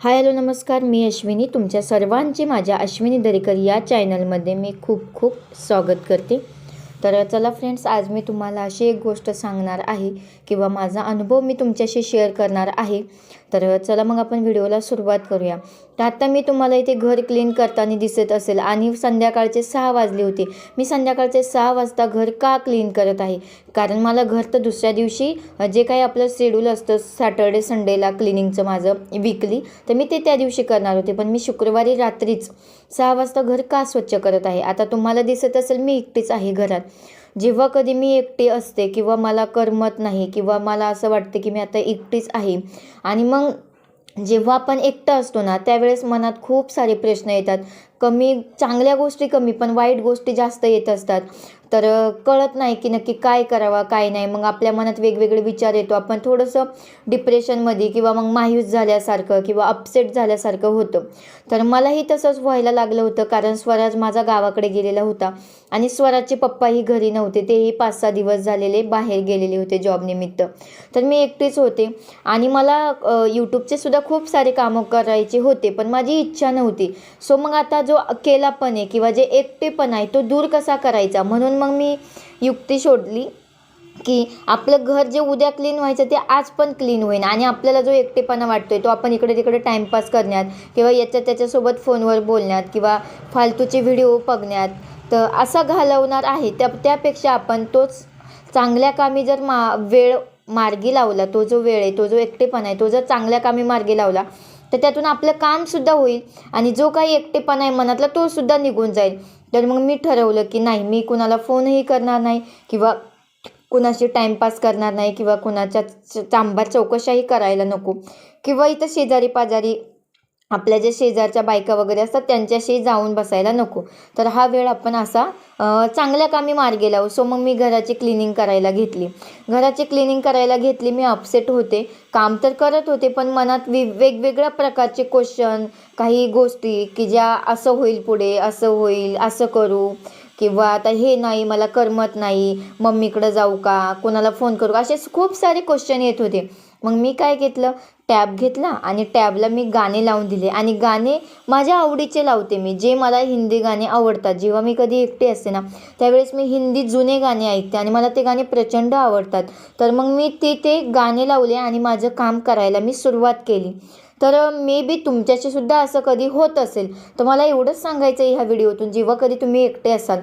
Hi hello नमस्कार. मी अश्विनी. तुमच्या सर्वांचे माझ्या अश्विनी दरेकर या चॅनलमध्ये मी खूप खूप स्वागत करते. तर चला फ्रेंड्स आज मी तुम्हाला अशी एक गोष्ट सांगणार आहे किंवा माझा अनुभव मी तुमच्याशी शेअर करणार आहे. तर चला मग आपण व्हिडिओला सुरुवात करूया. तर आता मी तुम्हाला इथे घर क्लीन करताना दिसत असेल आणि संध्याकाळचे सहा वाजले होते. मी संध्याकाळचे सहा वाजता घर का क्लीन करत आहे? कारण मला घर तर दुसऱ्या दिवशी जे काही आपलं शेड्यूल असतं सॅटर्डे संडेला क्लिनिंगचं माझं विकली तर मी ते त्या दिवशी करणार होते. पण मी शुक्रवारी रात्रीच सहा वाजता घर का स्वच्छ करत आहे? आता तुम्हाला दिसत असेल मी एकटीच आहे घरात. जेव्हा कधी मी एकटी असते किंवा मला करमत नाही किंवा मला असं वाटते की मी आता एकटीच आहे आणि मग जेव्हा आपण एकटं असतो ना त्यावेळेस मनात खूप सारे प्रश्न येतात. कमी चांगल्या गोष्टी कमी पण वाईट गोष्टी जास्त येत असतात. तर कळत नाही की नक्की काय करावं काय नाही. मग आपल्या मनात वेगवेगळे विचार येतो. आपण थोडंसं डिप्रेशनमध्ये किंवा मग मायूस झाल्यासारखं किंवा अपसेट झाल्यासारखं होतं. तर मलाही तसंच व्हायला लागलं होतं कारण स्वराज माझा गावाकडे गेलेला होता. आणि स्वराजचे पप्पाही घरी नव्हते. तेही पाच सहा दिवस झालेले बाहेर गेलेले होते जॉबनिमित्त तर मी एकटीच होते. आणि मला यूट्यूबचे सुद्धा खूप सारे कामं करायचे होते पण माझी इच्छा नव्हती. सो मग आता जो अकेलापण आहे किंवा जे एकटेपण आहे तो दूर कसा करायचा? म्हणून मग मी युक्ती शोधली की आपलं घर जे उद्या क्लीन व्हायचं ते आज पण क्लीन होईल आणि आपल्याला जो एकटेपणा वाटतोय तो आपण इकडे तिकडे टाईमपास करण्यात किंवा याच्या त्याच्यासोबत फोनवर बोलण्यात किंवा फालतूचे व्हिडिओ बघण्यात तर असा घालवणार आहे. त्या त्यापेक्षा आपण तोच चांगल्या कामी जर मा वेळ मार्गी लावला तो जो वेळ आहे तो जो एकटेपणा आहे तो जर चांगल्या कामी मार्गी लावला तर त्यातून आपलं कामसुद्धा होईल आणि जो काही एकटेपणा आहे मनातला तोसुद्धा निघून जाईल. तर मग मी ठरवलं की नाही मी कुणाला फोनही करणार नाही किंवा कुणाशी टाईमपास करणार नाही किंवा कुणाच्या चांबा चौकशाही करायला नको. किंवा इथं शेजारी पाजारी आपल्या ज्या शेजारच्या बायका वगैरे असतात त्यांच्याशी जाऊन बसायला नको. तर हा वेळ आपण असा चांगल्या कामी मार्गे लावू. सो मग मी घराची क्लिनिंग करायला घेतली. घराची क्लिनिंग करायला घेतली मी अपसेट होते. काम तर करत होते पण मनात वि वेगवेगळ्या प्रकारचे क्वेश्चन काही गोष्टी की ज्या असं होईल पुढे असं होईल असं करू. किंवा आता हे नाही मला करमत नाही मम्मीकडं जाऊ का कोणाला फोन करू का असे खूप सारे क्वेश्चन येत होते. मग मी काय घेतलं? टॅब घेतला आणि टॅबला मी गाणे लावून दिले. आणि गाणे माझ्या आवडीचे लावते मी. जे मला हिंदी गाणे आवडतात. जेव्हा मी कधी एकटे असते ना त्यावेळेस मी हिंदी जुने गाणे ऐकते आणि मला ते गाणे प्रचंड आवडतात. तर मग मी ते ते गाणे लावले आणि माझं काम करायला मी सुरुवात केली. तर मे बी तुमच्याशी सुद्धा असं कधी होत असेल. तर मला एवढंच सांगायचं आहे ह्या व्हिडिओतून. जेव्हा कधी तुम्ही एकटे असाल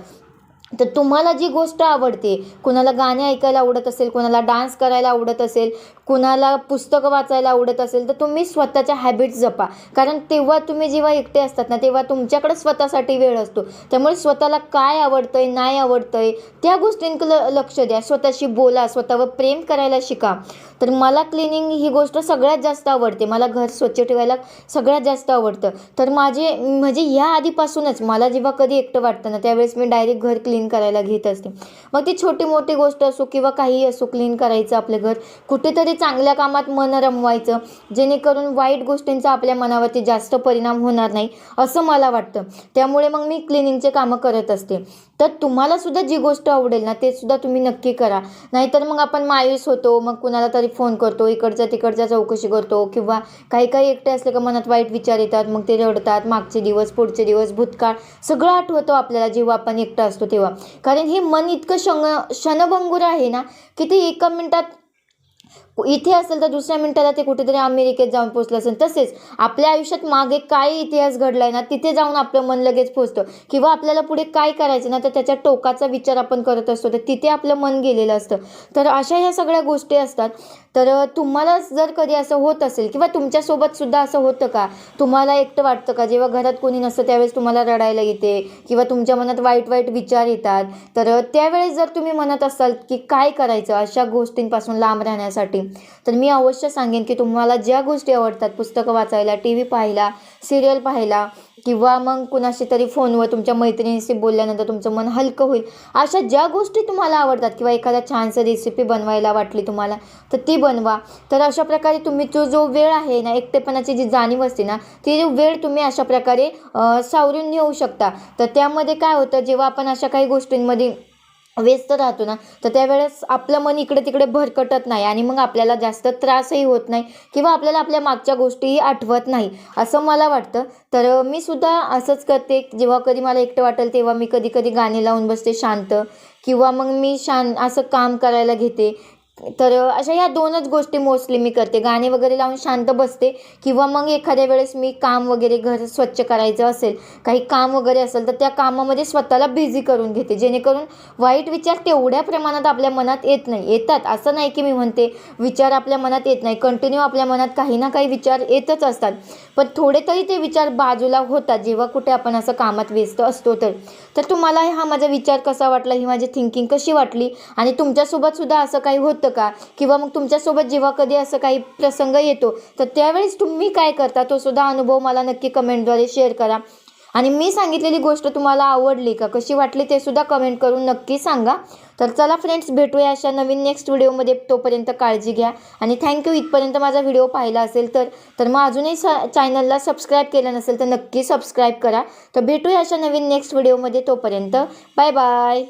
तर तुम्हाला जी गोष्ट आवडते कुणाला गाणे ऐकायला आवडत असेल कुणाला डान्स करायला आवडत असेल कुणाला पुस्तकं वाचायला आवडत असेल तर तुम्ही स्वतःच्या हॅबिट्स जपा. कारण तेव्हा तुम्ही जेव्हा एकटे असतात ना तेव्हा तुमच्याकडे स्वतःसाठी वेळ असतो. त्यामुळे स्वतःला काय आवडतं आहे नाही आवडतं आहे त्या गोष्टींकडे लक्ष द्या. स्वतःशी बोला स्वतःवर प्रेम करायला शिका. तर मला क्लिनिंग ही गोष्ट सगळ्यात जास्त आवडते. मला घर स्वच्छ ठेवायला सगळ्यात जास्त आवडतं. तर माझे म्हणजे ह्या आधीपासूनच मला जेव्हा कधी एकटं वाटतं ना त्यावेळेस मी डायरेक्ट घर क्लिन करायला घेत असते. मग ती छोटी मोठी गोष्ट असो किंवा काही असो क्लीन करायचं आपलं घर कुठेतरी चांगल्या कामात मन रमवायचं जेणेकरून वाईट गोष्टींचा आपल्या मनावरती जास्त परिणाम होणार नाही असं मला वाटतं. त्यामुळे मग मी क्लिनिंगचे कामं करत असते. तर तुम्हाला सुद्धा जी गोष्ट आवडेल ना ते सुद्धा तुम्ही नक्की करा. नाहीतर मग आपण मायूस होतो मग कुणाला तरी फोन करतो इकडच्या तिकडच्या चौकशी करतो किंवा काही काही एकटे असले का मनात वाईट विचार येतात मग ते रडतात मागचे दिवस पुढचे दिवस भूतकाळ सगळं आठवतो आपल्याला जेव्हा आपण एकटं असतो तेव्हा. कारण हे मन इतकं शंग क्षणभंगूर आहे ना की ते एका मिनटात इथे असेल तर दुसऱ्या मिनिटाला ते कुठेतरी अमेरिकेत जाऊन पोचलं असेल. तसेच आपल्या आयुष्यात मागे काय इतिहास घडलाय ना तिथे जाऊन आपलं मन लगेच पोचतं किंवा आपल्याला पुढे काय करायचं ना तर त्याच्या टोकाचा विचार आपण करत असतो तर तिथे आपलं मन गेलेलं असतं. तर अशा ह्या सगळ्या गोष्टी असतात. तर तुम्हाला जर कधी असं होत असेल किंवा तुमच्यासोबत सुद्धा असं होतं का? तुम्हाला एकटं वाटतं का? जेव्हा घरात कोणी नसतं त्यावेळेस तुम्हाला रडायला येते किंवा तुमच्या मनात वाईट वाईट विचार येतात. तर त्यावेळेस जर तुम्ही म्हणत असाल की काय करायचं अशा गोष्टींपासून लांब राहण्यासाठी तर मी अवश्य सांगेन की तुम्हाला ज्या गोष्टी आवडतात पुस्तकं वाचायला टी व्ही पाहायला सिरियल पाहायला किंवा मग कुणाशी तरी फोनवर तुमच्या मैत्रिणीशी बोलल्यानंतर तुमचं मन हलकं होईल अशा ज्या गोष्टी तुम्हाला आवडतात किंवा एखादा छानसं रेसिपी बनवायला वाटली तुम्हाला तर ती बनवा. तर अशा प्रकारे तुम्ही तो जो वेळ आहे ना एकटेपणाची जी जाणीव असते ना ती वेळ तुम्ही अशा प्रकारे सावरून नेऊ शकता. तर त्यामध्ये काय होतं जेव्हा आपण अशा काही गोष्टींमध्ये व्यस्त राहतो ना तर त्यावेळेस आपलं मन इकडे तिकडे भरकटत नाही आणि मग आपल्याला जास्त त्रासही होत नाही किंवा आपल्याला आपल्या मागच्या गोष्टीही आठवत नाही असं मला वाटतं. तर मी सुद्धा असंच करते जेव्हा कधी मला एकटं वाटेल तेव्हा मी कधी कधी गाणे लावून बसते शांत किंवा मग मी शां असं काम करायला घेते. तर अशा ह्या दोनच गोष्टी मोस्टली मी करते. गाणे वगैरे लावून शांत बसते किंवा मग एखाद्या वेळेस मी काम वगैरे घर स्वच्छ करायचं असेल काही काम वगैरे असेल तर त्या कामामध्ये स्वतःला बिझी करून घेते. जेणेकरून वाईट विचार तेवढ्या प्रमाणात आपल्या मनात येत नाही. येतात. असं नाही की मी म्हणते विचार आपल्या मनात येत नाही. कंटिन्यू आपल्या मनात काही ना काही विचार येतच असतात. पण थोडे तरी ते विचार बाजूला होतात. जेव्हा कुठे आपण असं कामात व्यस्त असतो तर. तर तुम्हाला हा माझा विचार कसा वाटला? ही माझी थिंकिंग कशी वाटली? आणि तुमच्यासोबत सुद्धा असं काही होतं होतं का? किंवा मग तुमच्यासोबत जेव्हा कधी असं काही प्रसंग येतो तर त्यावेळेस तुम्ही काय करता? तो सुद्धा अनुभव मला नक्की कमेंटद्वारे शेअर करा. आणि मी सांगितलेली गोष्ट तुम्हाला आवडली का कशी वाटली ते सुद्धा कमेंट करून नक्की सांगा. तर चला फ्रेंड्स भेटूया अशा नवीन नेक्स्ट व्हिडिओमध्ये. तोपर्यंत काळजी घ्या. आणि थँक्यू इथपर्यंत माझा व्हिडिओ पाहिला असेल तर तर मग अजूनही स चॅनलला सबस्क्राईब केलं नसेल तर नक्की सबस्क्राईब करा. तर भेटूया अशा नवीन नेक्स्ट व्हिडिओमध्ये तोपर्यंत. Bye bye